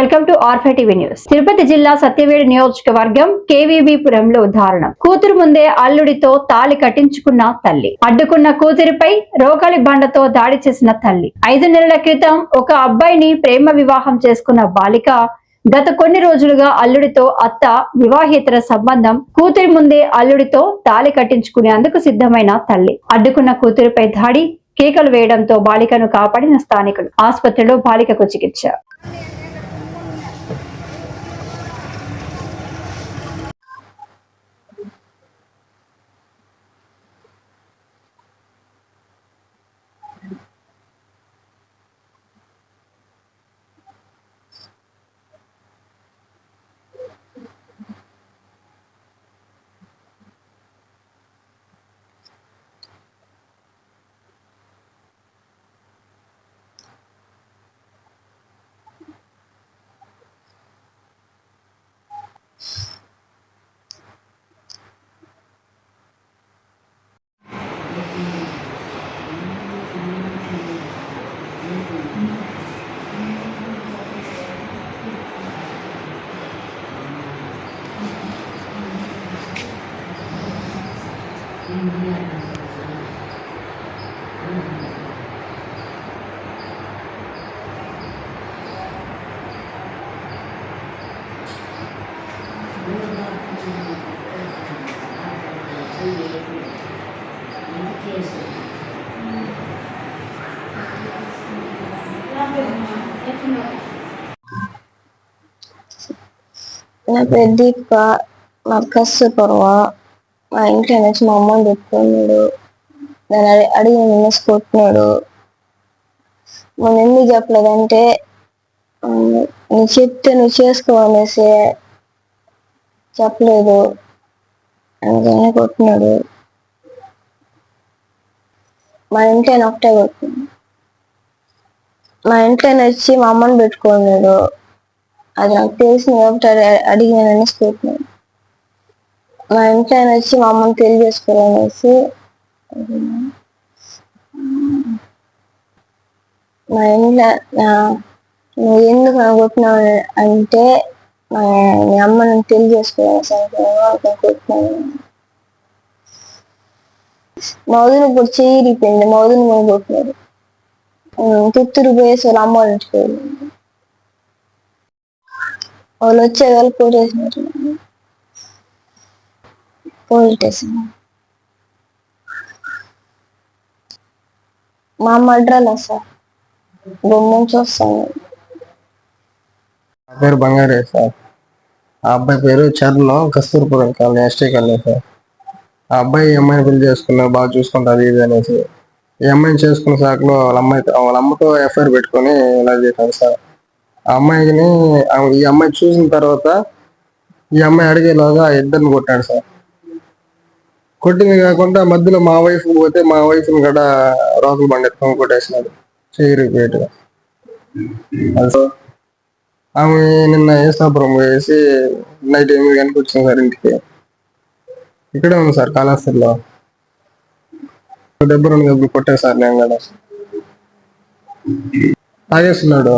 Welcome to ఆర్ఫై TV news. Tirupati జిల్లా సత్యవేడి నియోజకవర్గం కేవీబీపురంలో దారుణం కూతురు ముందే అల్లుడితో తాళి కట్టించుకున్న తల్లి. అడ్డుకున్న కూతురిపై రోగాలి బండతో దాడి చేసిన తల్లి. ఐదు నెలల క్రితం ఒక అబ్బాయిని ప్రేమ వివాహం చేసుకున్న బాలిక గత కొన్ని రోజులుగా అల్లుడితో అత్త వివాహేతర సంబంధం కూతురి ముందే అల్లుడితో తాళి కట్టించుకునేందుకు సిద్ధమైన తల్లి. అడ్డుకున్న కూతురిపై దాడి కేకలు వేయడంతో బాలికను కాపాడిన స్థానికులు ఆసుపత్రిలో బాలికకు చికిత్స. నా పేరు దీపిక మా కష్టపర్వ మా ఇంట్లో నుంచి మా అమ్మని పెట్టుకున్నాడు. నేను అడి అడిగి నిన్నేసి కొట్టినాడు. మనం ఎందుకు చెప్పలేదంటే నువ్వు చెప్తే నువ్వు చేసుకో అనేసి చెప్పలేదు. అందుకనే కొట్టినాడు. మా ఇంట్లో ఒకటే కొట్టినాడు మా ఇంట్లో వచ్చి మా అమ్మని పెట్టుకున్నాడు. అది నాకు తెలిసిన కాబట్టి అడి- అడిగినానని స్కూట్నాను మా ఇంట్లో ఆయన వచ్చి మా అమ్మని తెలియజేసుకోవాలనేసి మా ఇంట్లో నువ్వు ఎందుకు అనుకుంటున్నావు అంటే మా మీ అమ్మని తెలియజేసుకోవాలనేసి అనుకుంటున్నాను మా వదిన ఇప్పుడు చెయ్యి ఇరిపోయింది కూడా కొట్టినారు పుత్తూరు పోయేసి వాళ్ళ అమ్మ వాళ్ళ ఇంటికి వాళ్ళు వచ్చే వాళ్ళు కొట్టేసినారు. పోలీస్ మా అమ్మ సార్ బొమ్మ చూస్తాను నా పేరు బంగారే సార్. ఆ అబ్బాయి పేరు Charan Kasturpuram colony ST colony sir. ఆ అబ్బాయి ఈ అమ్మాయిని పెళ్ళి చేసుకున్నారు బాగా చూసుకుంటారు ఇది అనేసి. ఈ అమ్మాయిని చేసుకున్న సాకులో వాళ్ళ అమ్మాయి వాళ్ళ అమ్మతో ఎఫ్ఐఆర్ పెట్టుకొని ఇలా చేశారు సార్. ఆ అమ్మాయిని ఈ అమ్మాయి చూసిన తర్వాత ఈ అమ్మాయి అడిగేలాగా ఇద్దరిని కొట్టాడు సార్. కొట్టింది కాకుండా మధ్యలో మా వైఫ్ పోతే మా వైఫ్ కూడా రోకలు బండి ఎత్తుకొని కొట్టేసినాడు చెయ్యి రిపేట్ ఆమె నిన్న ఏసాపురం వేసి నైట్ ఎనిమిది గంటలకు వచ్చింది సార్ ఇంటికి. ఇక్కడే ఉంది సార్ కాళహస్తిలో దెబ్బ రెండు దెబ్బలు కొట్టే సార్ నేను కూడా. తాగేస్తున్నాడు.